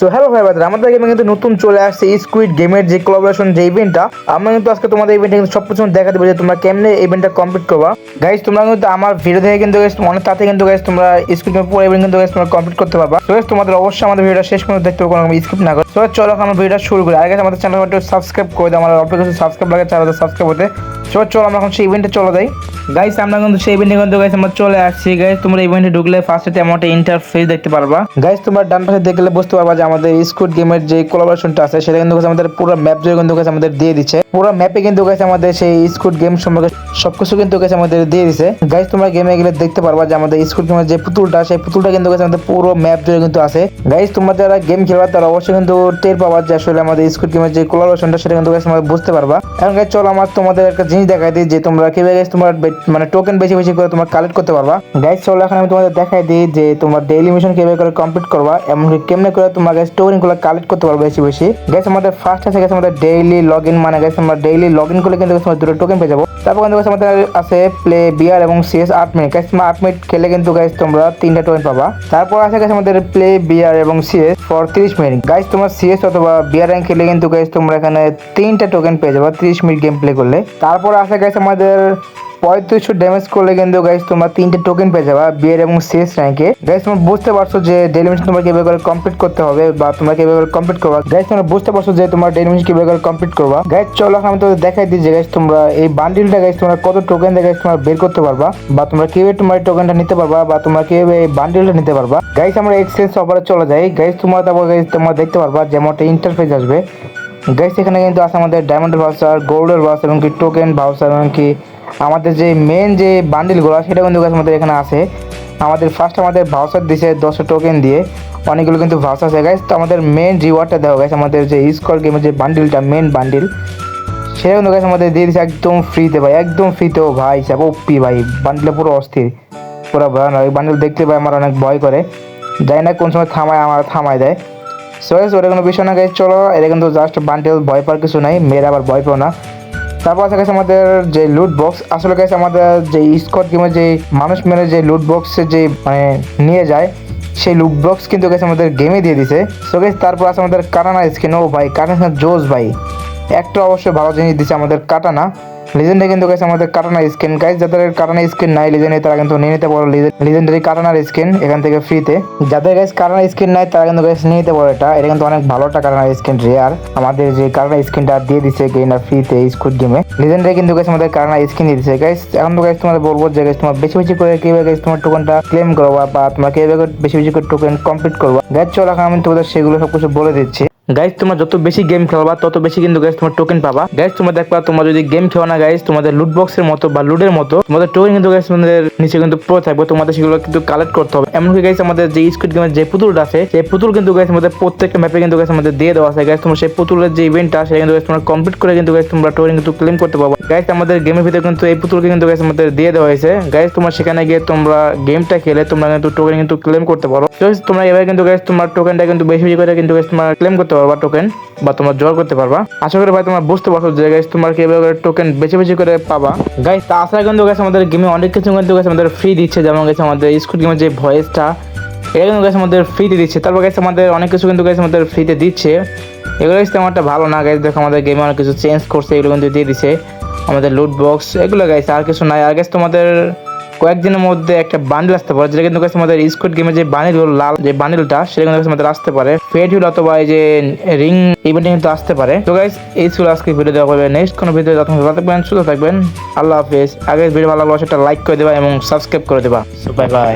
So hello ভাই বাদার আমাদের গেমে কিন্তু নতুন চলে আসছে স্কুইড গেমের যে কোলাবোরেশন যে ইভেন্টটা আমরা কিন্তু আজকে তোমাদের ইভেন্টে কিন্তু সব দেখা দেবো যে তোমরা কেমনে ইভেন্টটা কমপ্লিট করবা। গাইজ তোমরা কিন্তু আমার ভিডিও দেখে কিন্তু অনেক তাতে কিন্তু গাইজ তোমরা স্কুইড গেমের পুরো ইভেন্ট কিন্তু, guys, তোমরা কমপ্লিট করতে পারবা। তো তোমাদের অবশ্যই আমাদের ভিডিওটা শেষ পর্যন্ত দেখতে হবে, কোনো স্কিপ না করে। তো চলো এখন আমরা ভিডিওটা শুরু করি। আর guys, আমাদের চ্যানেল সাবস্ক্রাইব করে দাও, আমার অল্প কিছু সাবস্ক্রাইব লাগে হাজার সাবস্ক্রাইব হতে। চলো চলো, আমরা এখন সেই ইভেন্টে চলে যাই। গাইস আমরা কিন্তু সেই ইভেন্টে কিন্তু গাইস আমরা চলে আসছি গাইস তোমরা ইভেন্টে ঢুকলে ফার্স্টে তেমন একটা ইন্টারফেস দেখতে পারবা। গাইস তোমরা ডান পাশে দেখলে বুঝতে পারবা যে আমাদের স্কুড গেমের যে কোলাবোরেশনটা আছে, সেটা কিন্তু আমাদের পুরো ম্যাপ জুড়ে কিন্তু, guys, আমাদের দিয়ে দিচ্ছে। পুরো ম্যাপে কিন্তু গাইস আমাদের সেই স্কুড গেম সম্পর্কে সবকিছু কিন্তু গাইস আমাদের দিয়ে দিছে। গাইস তোমরা গেমে গেলে দেখতে পারবা যে আমাদের স্কুড গেমের যে পুতুলটা, সেই পুতুলটা কিন্তু, guys, আমাদের পুরো ম্যাপ জুড়ে কিন্তু আছে। গাইস তোমরা যারা গেম খেলবা, তারা অবশ্যই কিন্তু টের পাবা যে আসলে আমাদের স্কুড গেমের যে কোলাবোরেশনটা সেটা কিন্তু, guys, তোমরা বুঝতে পারবা। এখন গাইস চলো, আমার তোমাদের একটা জিনিস দেখাই দিই যে তোমরা কীভাবে গাইস তোমার মানে টোকেন বেশি বেশি করে তোমরা কালেক্ট করতে পারবা। গাইস চলো এখন আমি তোমাদের দেখাই দিই যে তোমরা ডেইলি মিশন কীভাবে করে কমপ্লিট করবা, এমনকি কেমনে করে তোমরা গাইস টোকেনগুলো কালেক্ট করতে পারবে বেশি বেশি। গাইস আমাদের ফার্স্ট আছে গাইস আমাদের ডেইলি লগ ইন মানে গাইস আমরা ডেইলি লগ ইন করলে কিন্তু আমরা দুটো টোকেন পেয়ে যাব। তারপর কিন্তু আমাদের আছে প্লে বিয়ার এবং সিএস আট মিনিট গাইস তোমরা আট মিনিট খেলে কিন্তু গাইস তোমরা তিনটা টোকেন পাবা। তারপর আছে গাইস আমাদের প্লে বিয়ার এবং সিএস ফর তিরিশ মিনিট গাইস তোমরা সিএস অথবা বিয়ার র্যাঙ্ক খেলে কিন্তু গাইস তোমরা এখানে তিনটা টোকেন পেয়ে যাবে, তিরিশ মিনিট গেম প্লে করলে। তারপর আছে গাইস আমাদের পঁয়ত্রিশশো ড্যামেজ করলে কিন্তু গাইস তোমরা তিনটে টোকেন পেয়ে যাবা বিয়ের এবং সিএস র্যাঙ্কে গাইস তোমরা বুঝতে পারছ যে ডেলি মিশন তোমরা কীভাবে করে কমপ্লিট করতে হবে বা তোমরা কীভাবে করে কমপ্লিট করবা। গাইস তোমরা বুঝতে পারছ যে তোমার ডেলি মিশন কীভাবে করে কমপ্লিট করবা। গাইস চলো আমি তোমাদের দেখাই দিই যে গাইস তোমরা এই বান্ডিলটা গাইস তোমরা কত টোকেন দিয়ে গাইস তোমরা বের করতে পারবা বা তোমরা কীভাবে তোমার টোকেনটা নিতে পারবা বা তোমরা কীভাবে এই বান্ডিলটা নিতে পারবা। গাইস আমরা এক্সচেঞ্জ অফারে চলে যাই। গাইস তোমরা তারপর গাইস তোমরা দেখতে পারবা যেমন একটা ইন্টারফেস আসবে। গাইস এখানে কিন্তু আছে আমাদের ডায়মন্ড ভাউচার গোল্ডের ভাউচার এবং কি টোকেন ভাউচার এবং কি আমাদের যে মেন যে বান্ডিলগুলো সেটা কিন্তু আমাদের এখানে আছে। আমাদের ফার্স্ট আমাদের ভাউচার দিছে দশটা টোকেন দিয়ে। অনেকগুলো কিন্তু ভাউচার আছে গাইস তো আমাদের মেন রিওয়ার্ডটা দেওয়া গাইস আমাদের যে স্কোর গেমের যে বান্ডিলটা মেন বান্ডিল সেটা কিন্তু guys আমাদের দিয়ে দিচ্ছে একদম ফ্রিতে ভাই, একদম ফ্রিতে ও ভাই হিসাব ওপি ভাই। বান্ডিলটা পুরো অস্থির, পুরো ভয়ানক। এই বান্ডিল দেখতে ভাই আমার অনেক ভয় করে। জানি না কোন সময় থামায়, আমার থামায় দেয়। সো ওরে কোনো বিষয় না গাইজ চলো, এটা কিন্তু জাস্ট বান্ডেল ভয় পাওয়ার কিছু নাই, মেয়েরা আবার ভয় পাও না। তারপর আছে গেছে আমাদের যে লুট বক্স আসলে গেছে আমাদের যে স্কট গেমের যে মানুষ মেরে যে লুট বক্সে যে মানে নিয়ে যায়, সেই লুট বক্স কিন্তু গেছে আমাদের গেমে দিয়ে দিছে। সো গেছে তারপর আছে আমাদের কারানা স্কিন ও ভাই কারানা জোস ভাই। একটা অবশ্যই ভালো জিনিস দিচ্ছে আমাদের কাটানা। লিজেন্ডে কিন্তু গেছে আমাদের কাটানা স্কিন গাইজ যাদের কাটানা স্কিন নাই লিজেন্ডে তারা কিন্তু নিয়ে নিতে পারো। লিজেন্ডারি কাটানার স্কিন এখান থেকে ফ্রিতে যাদের গাইজ কাটানা স্কিন নাই তারা কিন্তু গাইজ নিয়ে নিতে পারো এটা। এটা কিন্তু অনেক ভালো একটা কাটানা স্কিন রেয়ার আমাদের যে কাটানা স্কিনটা দিয়ে দিচ্ছে গেইনা ফ্রিতে স্কুড গেমে লিজেন্ডারি কিন্তু গাইজ আমাদের কাটানা স্কিন দিয়ে দিচ্ছে গাইজ এখন তো গাইজ তোমাদের বলব যে গাইজ তোমার বেশি বেশি করে কীভাবে গাইজ তোমার টোকেনটা ক্লেম করবা বা তোমার কীভাবে বেশি বেশি করে টোকেন কমপ্লিট করবা। গাইজ চলো আমি তোমাদের সেগুলো সব কিছু বলে দিচ্ছি। গাইজ তোমরা যত বেশি গেম খেলবা, তত বেশি কিন্তু গাইজ তোমার টোকেন পাবা। গাইজ তোমরা দেখবা, তোমরা যদি গেম খেলো না গাইজ তোমাদের লুট বক্সের মতো বা লুডের মতো, তোমাদের টোকেন কিন্তু গাইজ তোমাদের নিচে কিন্তু পড়ে থাকবে। তোমাদের সেগুলো কিন্তু কালেক্ট করতে হবে। এমনকি গাইজ আমাদের যে স্কুইড গেমের যে পুতুলটা আছে, সেই পুতুল কিন্তু গাইজ আমাদের প্রত্যেকটা ম্যাপে কিন্তু গাইজ আমাদের দিয়ে দেওয়া আছে। গাইজ তোমরা সেই পুতুলের যে ইভেন্টটা সেটা কিন্তু guys তোমরা কমপ্লিট করে কিন্তু গাইজ তোমরা টোকেন কিন্তু ক্লেম করতে পারবে গাইজ আমাদের গেমের ভিতরে কিন্তু এই পুতুলকে কিন্তু গাইজ আমাদের দিয়ে দেওয়া হয়েছে। গাইজ তোমরা সেখানে গিয়ে তোমরা গেমটা খেলে, তোমরা কিন্তু টোকেন কিন্তু ক্লেম করতে পারো। তোমরা এবার কিন্তু গাইজ তোমার টোকেনটা কিন্তু বেশি বেশি করে কিন্তু guys তোমরা ক্লেম করতে পারবা টোকেন বা তোমরা জোগাড় করতে পারবা। আশা করি ভাই তোমরা বুঝতে পারছ যে গাইস তোমার কীভাবে করে টোকেন বেশি বেশি করে পাবা। গাইজ তাছাড়া কিন্তু গাইজ আমাদের গেমে অনেক কিছু কিন্তু গাইজ আমাদের ফ্রি দিচ্ছে। যেমন গেছে আমাদের স্কুল গেমের যে ভয়েসটা এটা কিন্তু গাইজ আমাদের ফ্রিতে দিচ্ছে। তারপর গাইজ আমাদের অনেক কিছু কিন্তু গাইজ আমাদের ফ্রিতে দিচ্ছে। এগুলো তেমন একটা ভালো না গাইজ দেখো আমাদের গেমে অনেক কিছু চেঞ্জ করছে, এগুলো কিন্তু দিয়ে দিচ্ছে আমাদের লুট বক্স এগুলো গাইজ আর কিছু নাই। আর গাইজ তোমাদের কয়েকদিনের মধ্যে একটা বান্ডেল আসতে পারে, যেটা কিন্তু আমাদের স্কুট গেমে যে বান্ডেল লাল, যে বান্ডেলটা সেটা কিন্তু আমাদের আসতে পারে। ফেড হিল অথবা এই যে রিং ইভেন্ট কিন্তু আসতে পারে। তো গাইস এই ছিল আজকে ভিডিও দেওয়া হবে নেক্সট কোনো ভিডিও যখন ভালো থাকবেন, সুস্থ থাকবেন। আল্লাহ হাফেজ। আগে ভিডিও ভালো লাগলে সেটা লাইক করে দেবা এবং সাবস্ক্রাইব করে দেবা। Bye bye